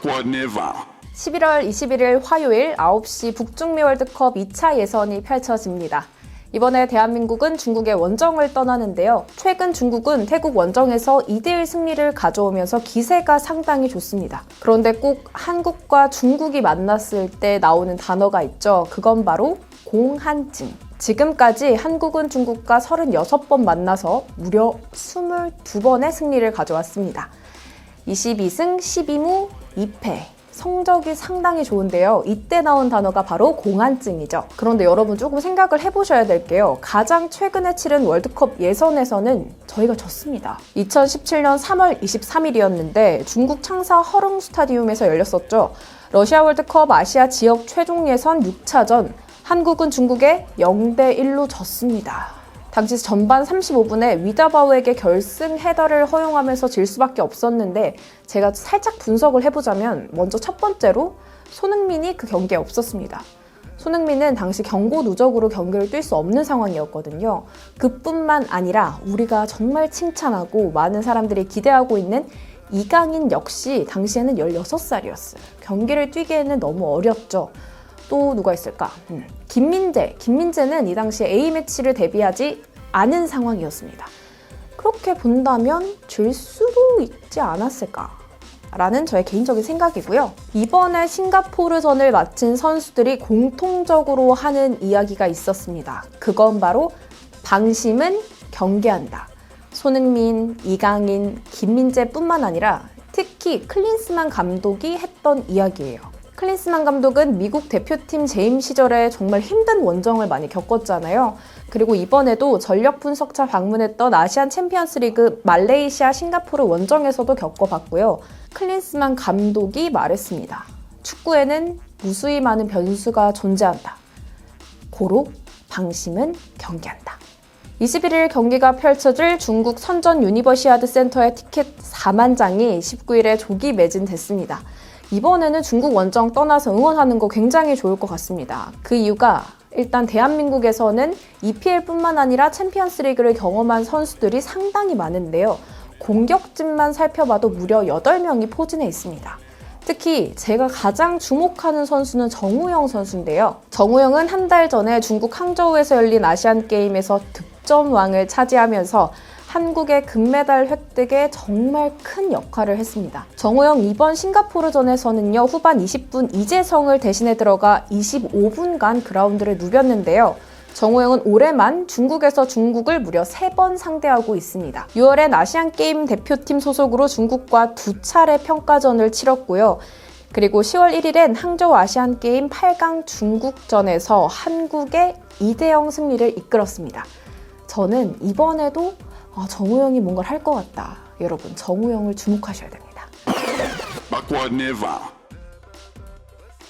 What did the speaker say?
Backward Never. 11월 21일 화요일 9시 북중미 월드컵 2차 예선이 펼쳐집니다. 이번에 대한민국은 중국의 원정을 떠나는데요. 최근 중국은 태국 원정에서 2대1 승리를 가져오면서 기세가 상당히 좋습니다. 그런데 꼭 한국과 중국이 만났을 때 나오는 단어가 있죠. 그건 바로 공한증. 지금까지 한국은 중국과 36번 만나서 무려 22번의 승리를 가져왔습니다. 22승 12무 2패. 성적이 상당히 좋은데요. 이때 나온 단어가 바로 공안증이죠. 그런데 여러분 조금 생각을 해보셔야 될 게요. 가장 최근에 치른 월드컵 예선에서는 저희가 졌습니다. 2017년 3월 23일이었는데 중국 창사 허릉 스타디움에서 열렸었죠. 러시아 월드컵 아시아 지역 최종 예선 6차전 한국은 중국에 0대 1로 졌습니다. 당시 전반 35분에 위다바우에게 결승 헤더를 허용하면서 질 수밖에 없었는데 제가 살짝 분석을 해보자면 먼저 첫 번째로 손흥민이 그 경기에 없었습니다. 손흥민은 당시 경고 누적으로 경기를 뛸 수 없는 상황이었거든요. 그뿐만 아니라 우리가 정말 칭찬하고 많은 사람들이 기대하고 있는 이강인 역시 당시에는 16살이었어요. 경기를 뛰기에는 너무 어렸죠. 또 누가 있을까? 음, 김민재. 김민재는 이 당시 A매치를 데뷔하지 않은 상황이었습니다. 그렇게 본다면 질 수도 있지 않았을까? 라는 저의 개인적인 생각이고요. 이번에 싱가포르전을 마친 선수들이 공통적으로 하는 이야기가 있었습니다. 그건 바로 방심은 경계한다. 손흥민, 이강인, 김민재뿐만 아니라 특히 클린스만 감독이 했던 이야기예요. 클린스만 감독은 미국 대표팀 재임 시절에 정말 힘든 원정을 많이 겪었잖아요. 그리고 이번에도 전력 분석차 방문했던 아시안 챔피언스 리그 말레이시아 싱가포르 원정에서도 겪어봤고요. 클린스만 감독이 말했습니다. 축구에는 무수히 많은 변수가 존재한다. 고로 방심은 경계한다. 21일 경기가 펼쳐질 중국 선전 유니버시아드 센터의 티켓 4만 장이 19일에 조기 매진됐습니다. 이번에는 중국 원정 떠나서 응원하는 거 굉장히 좋을 것 같습니다. 그 이유가 일단 대한민국에서는 EPL뿐만 아니라 챔피언스 리그를 경험한 선수들이 상당히 많은데요. 공격진만 살펴봐도 무려 8명이 포진해 있습니다. 특히 제가 가장 주목하는 선수는 정우영 선수인데요. 정우영은 한 달 전에 중국 항저우에서 열린 아시안 게임에서 득점왕을 차지하면서 한국의 금메달 획득에 정말 큰 역할을 했습니다. 정우영 이번 싱가포르전에서는요, 후반 20분 이재성을 대신해 들어가 25분간 그라운드를 누볐는데요. 정우영은 올해만 중국에서 중국을 무려 3번 상대하고 있습니다. 6월엔 아시안게임 대표팀 소속으로 중국과 두 차례 평가전을 치렀고요. 그리고 10월 1일엔 항저우 아시안게임 8강 중국전에서 한국의 2대0 승리를 이끌었습니다. 저는 이번에도 아, 정우영이 뭔가를 할 것 같다. 여러분, 정우영을 주목하셔야 됩니다.